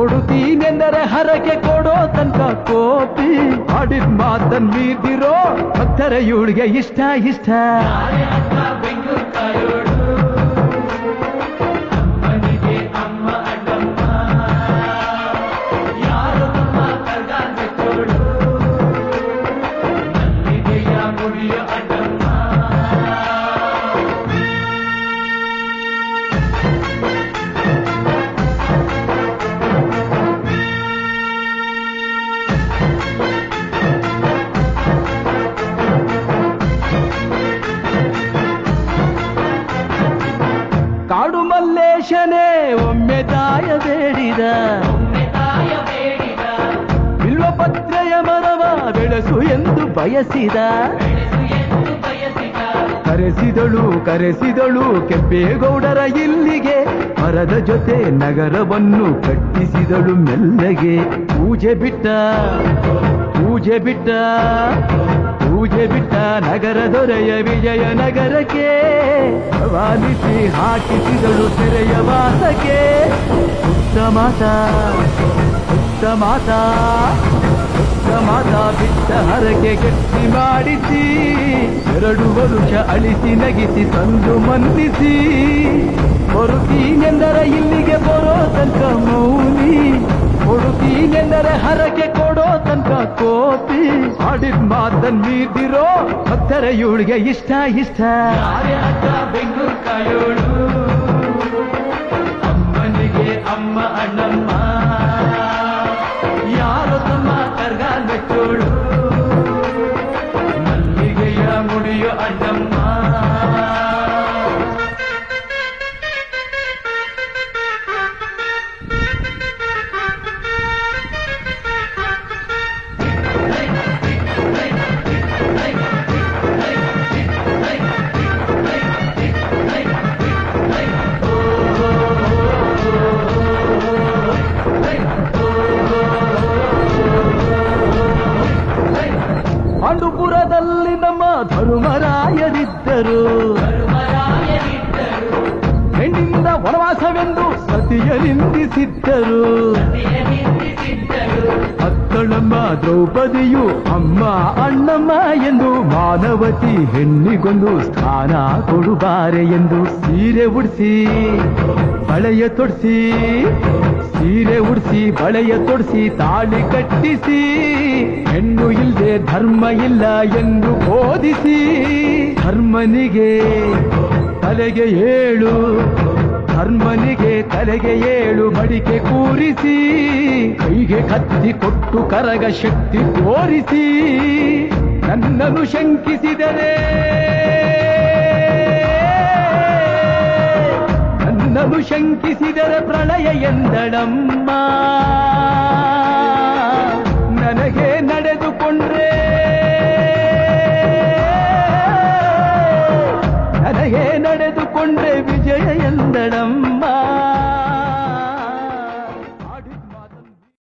ಕೊಡುತ್ತೀನೆಂದರೆ ಹರಕೆ ಕೊಡೋ ತನಕ ಕೋಪಿ ಆಡಿದ ಮಾತನ್ ಮೀದಿರೋ ಭಕ್ತರ ಇವಳಿಗೆ ಇಷ್ಟ ಇಷ್ಟ. ಮಲ್ಲೇಶನೇ ಒಮ್ಮೆ ತಾಯ ಬೇಡಿದ. ಬಿಲ್ವಪತ್ರೆಯ ಮರವ ಬೆಳೆಸು ಎಂದು ಬಯಸಿದ. ಕರೆಸಿದಳು ಕರೆಸಿದಳು ಕೆಂಪೇಗೌಡರ ಇಲ್ಲಿಗೆ. ಮರದ ಜೊತೆ ನಗರವನ್ನು ಕಟ್ಟಿಸಿದಳು ಮೆಲ್ಲಗೆ. ಪೂಜೆ ಬಿಟ್ಟ ಪೂಜೆ ಬಿಟ್ಟ ಪೂಜೆ ಬಿಟ್ಟ ನಗರ ದೊರೆಯ ವಿಜಯ ನಗರಕ್ಕೆ ವಾಲಿಸಿ ಹಾಕಿಸಿದಳು ಸೆರೆಯ ವಾಸಕ್ಕೆ. ಸುತ್ತ ಮಾತಾ ಸುತ್ತ ಮಾತಾ ಸುತ್ತ ಮಾತಾ ಬಿಟ್ಟ ಹರಕೆ ಗಟ್ಟಿ ಮಾಡಿಸಿ, ಎರಡು ವರುಷ ಅಳಿಸಿ ನಗಿಸಿ ತಂದು ಮಂದಿಸಿ. ಬರುತ್ತೀನೆಂದರೆ ಇಲ್ಲಿಗೆ ಬರೋ ತನಕ ಮೌನಿ, ಕೊಡುತ್ತೀನೆಂದರೆ ಹರಕೆ ಕೊಡೋ ತನಕ ಕೋಪಿ ಆಡಿದ ಮಾತನ್ ಮೀದಿರೋ ಭಕ್ತರ ಇವಳಿಗೆ ಇಷ್ಟ. ಇಷ್ಟ ಬೆಂಗಳೂರು ಕಾಯೋಳು ಅಮ್ಮನಿಗೆ ಅಮ್ಮ, ಅಣ್ಣಮ್ಮ. ಯಾರು ತಮ್ಮ ಕರ್ಗಾಲ್ ಬೆಚ್ಚೋಳು ಧರ್ಮರಾಯರಿದ್ದರು. ಹೆಣ್ಣಿಂದ ವನವಾಸವೆಂದು ಸತಿಯ ನಿಂದಿಸಿದ್ದರು ಅತ್ತಳಮ್ಮ ದ್ರೌಪದಿಯು ಅಮ್ಮ ಅಣ್ಣಮ್ಮ ಎಂದು ಮಾನವತಿ ಹೆಣ್ಣಿಗೊಂದು ಸ್ಥಾನ ಕೊಡುಬಾರೆ ಎಂದು ಸೀರೆ ಉಡಿಸಿ, ಬಳೆಯ ತೊಡಿಸಿ, ಸೀರೆ ಉಡಿಸಿ, ಬಳೆಯ ತೊಡಿಸಿ, ತಾಳಿ ಕಟ್ಟಿಸಿ. ಧರ್ಮ ಇಲ್ಲ ಎಂದು ಓದಿಸಿ ಧರ್ಮನಿಗೆ ತಲೆಗೆ ಏಳು, ಧರ್ಮನಿಗೆ ತಲೆಗೆ ಏಳು ಮಡಿಕೆ ಕೂರಿಸಿ, ಕೈಗೆ ಕತ್ತಿ ಕೊಟ್ಟು ಕರಗ ಶಕ್ತಿ ತೋರಿಸಿ, ನನ್ನನ್ನು ಶಂಕಿಸಿದರೆ. ನನ್ನನ್ನು ಶಂಕಿಸಿದರೆ ಪ್ರಳಯ ಎಂದಳಮ್ಮ. நடந்து கொன்ற விஜய எந்தடம்மா